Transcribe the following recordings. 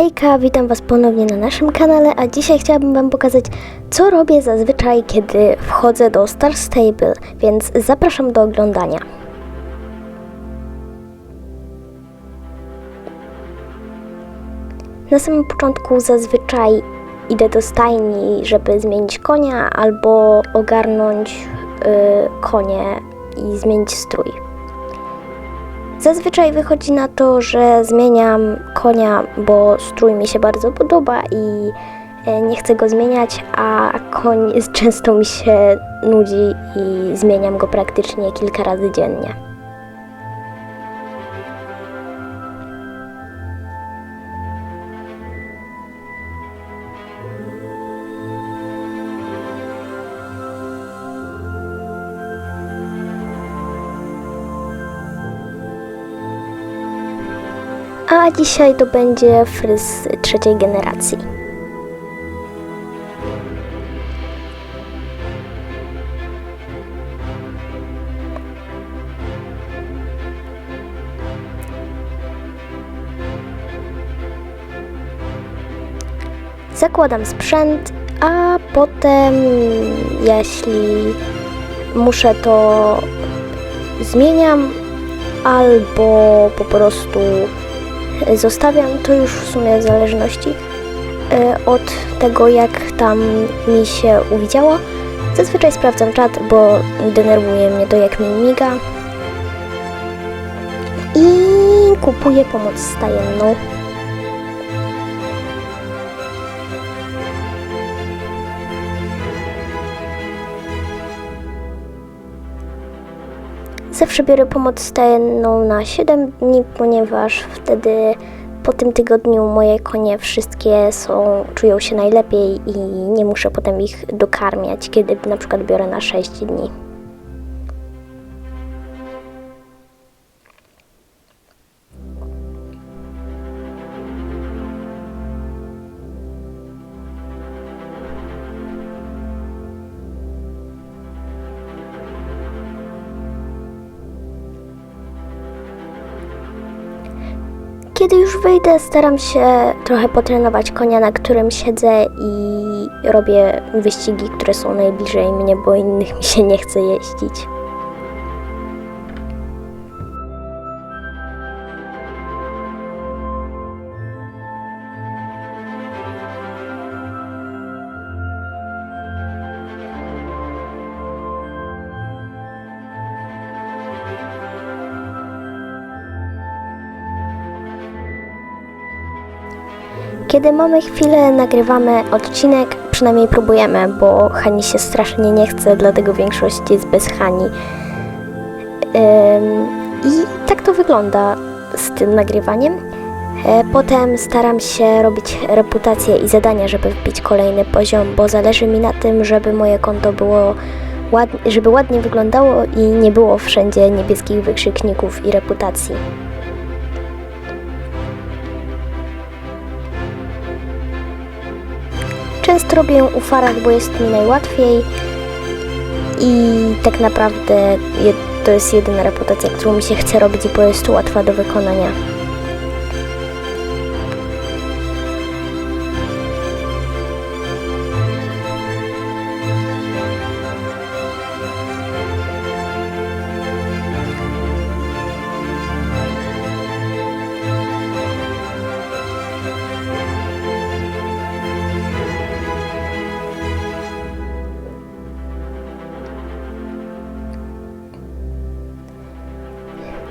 Hejka, witam Was ponownie na naszym kanale, a dzisiaj chciałabym Wam pokazać, co robię zazwyczaj, kiedy wchodzę do Star Stable, więc zapraszam do oglądania. Na samym początku zazwyczaj idę do stajni, żeby zmienić konia albo ogarnąć y, konie i zmienić strój. Zazwyczaj wychodzi na to, że zmieniam konia, bo strój mi się bardzo podoba i e, nie chcę go zmieniać, a koń często mi się nudzi i zmieniam go praktycznie kilka razy dziennie. A dzisiaj to będzie fryz trzeciej generacji. Zakładam sprzęt, a potem, jeśli muszę, to zmieniam albo po prostu zostawiam to już w sumie w zależności e, od tego, jak tam mi się uwidziało. Zazwyczaj sprawdzam czat, bo denerwuje mnie to, jak mi miga. I kupuję pomoc stajenną. Zawsze biorę pomoc stajenną na 7 dni, ponieważ wtedy po tym tygodniu moje konie wszystkie są, czują się najlepiej i nie muszę potem ich dokarmiać, kiedy na przykład biorę na 6 dni. Kiedy już wyjdę, staram się trochę potrenować konia, na którym siedzę i robię wyścigi, które są najbliżej mnie, bo innych mi się nie chce jeździć. Kiedy mamy chwilę, nagrywamy odcinek, przynajmniej próbujemy, bo Hani się strasznie nie chce, dlatego większość jest bez Hani. I tak to wygląda z tym nagrywaniem. E, Potem staram się robić reputację i zadania, żeby wbić kolejny poziom, bo zależy mi na tym, żeby moje konto było ładnie, żeby ładnie wyglądało i nie było wszędzie niebieskich wykrzykników i reputacji. Często robię u farach, bo jest mi najłatwiej i tak naprawdę to jest jedyna reputacja, którą mi się chce robić, bo jest łatwa do wykonania.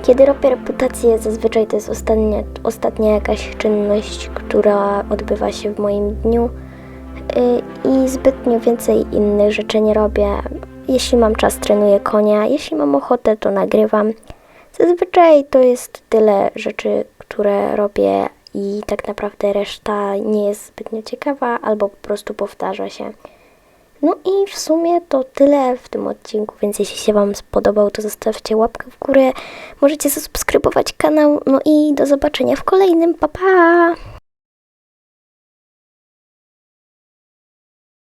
Kiedy robię reputację, zazwyczaj to jest ostatnia, ostatnia jakaś czynność, która odbywa się w moim dniu yy, i zbytnio więcej innych rzeczy nie robię. Jeśli mam czas, trenuję konia, jeśli mam ochotę, to nagrywam. Zazwyczaj to jest tyle rzeczy, które robię i tak naprawdę reszta nie jest zbytnio ciekawa albo po prostu powtarza się. No i w sumie to tyle w tym odcinku, więc jeśli się Wam spodobał, to zostawcie łapkę w górę. Możecie zasubskrybować kanał. No i do zobaczenia w kolejnym. Pa pa!